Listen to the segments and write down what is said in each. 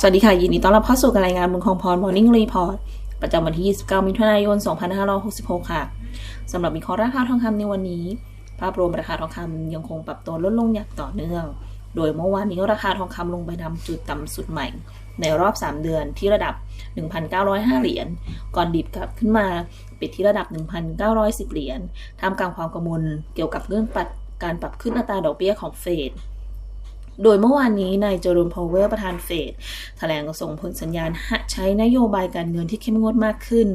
สวัสดีค่ะ ยินดีต้อนรับเข้าสู่การรายงานบุญคงพร Morning Report ประจำวันที่ 29 มิถุนายน 2566 ค่ะ สำหรับมีคอราคาทองคำในวันนี้ ภาพรวมราคาทองคำยังคงปรับตัวลดลงอย่างต่อเนื่อง โดยเมื่อวานนี้ราคาทองคำลงไปทำจุดต่ำสุดใหม่ ในรอบ 3 เดือนที่ระดับ 1,905 เหรียญ ก่อนดิบกลับขึ้นมาปิดที่ระดับ 1,910 เหรียญ ท่ามกลางความกังวลเกี่ยวกับเรื่องปัดการปรับขึ้นอัตราดอกเบี้ยของเฟด โดยเมื่อวานนี้นายโจรูมพาวเวลประธานเฟดแถลงส่งผลสัญญาณใช้นโยบายการเงินที่เข้มงวดมากขึ้น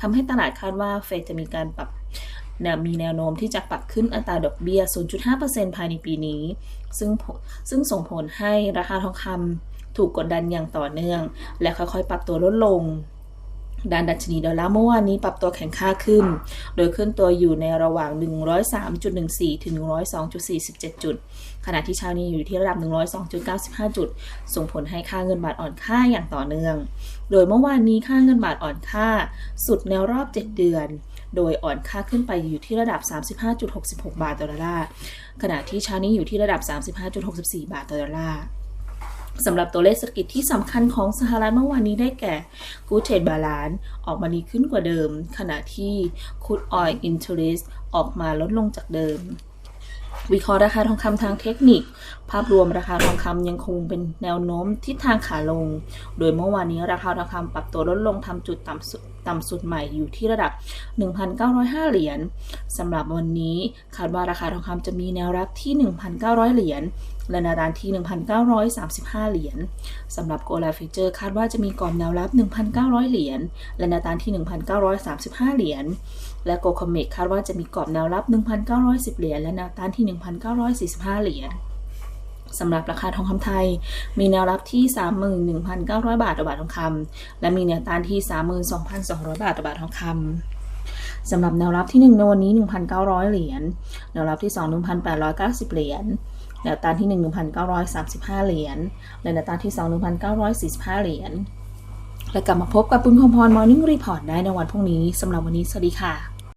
ทำให้ตลาดคาดว่าเฟดจะมีการปรับนวมีแนวโน้มที่จะปรับขึ้นอัตราดอกเบี้ย 0.5%ภายในปีนี้ ซึ่งซึ่งส่งผลให้ราคาทองคำถูกกดดันอย่างต่อเนื่อง และค่อยๆ ปรับตัวลดลง ด้านดัชนีดอลลาร์เมื่อวานนี้ปรับตัวแข็งค่าขึ้น โดยขึ้นตัวอยู่ในระหว่าง 103.14 ถึง 102.47 จุด ขณะที่เช้านี้อยู่ที่ระดับ 102.95 จุด ส่งผลให้ค่าเงินบาทอ่อนค่าอย่างต่อเนื่อง โดยเมื่อวานนี้ค่าเงินบาทอ่อนค่า สุดแนวรอบ 7 เดือน โดยอ่อนค่าขึ้นไปอยู่ที่ระดับ 35.66 บาทต่อดอลลาร์ ขณะที่เช้านี้อยู่ที่ระดับ 35.64 บาทต่อดอลลาร์ สำหรับตัวเลขเศรษฐกิจที่สำคัญของสหรัฐเมื่อวานนี้ได้แก่ Good Trade Balance ออกมาดีขึ้นกว่าเดิม ขณะที่ Crude Oil Interest ออกมาลดลงจากเดิม วิเคราะห์ราคาทองคำทางเทคนิค ภาพรวมราคาทองคำยังคงเป็นแนวโน้มทิศทางขาลง โดยเมื่อวานนี้ราคาทองคำปรับตัวลดลงทำจุดต่ำสุดต่ำสุดใหม่อยู่ที่ระดับ 1,905 เหรียญสำหรับวันนี้คาดว่าราคาทองคำจะมีแนวรับที่ 1,900 เหรียญและแนวต้านที่ 1,935 เหรียญสำหรับโกลาฟิเจอร์คาดว่าจะมีกรอบแนวรับ 1,900 เหรียญและแนวต้านที่ 1,935 เหรียญและโกคอมเมกคาดว่าจะมีกรอบแนวรับ 1,910 เหรียญและแนวต้านที่ 1,945 เหรียญ สำหรับราคาทองคำไทย มีแนวรับที่ 31,900 บาทต่อบาททองคำและมีแนวต้านที่ 32,200 บาทต่อบาททองคำสำหรับแนวรับที่ 1 ในวันนี้ 1,900 เหรียญ แนวรับที่ 2 1,890 เหรียญ แนวต้านที่1 1,935 เหรียญ และแนวต้านที่2 1,945 เหรียญ และกลับมาพบกับปุณพรพร Morning Report ได้ในวันพรุ่งนี้ สำหรับวันนี้ สวัสดีค่ะ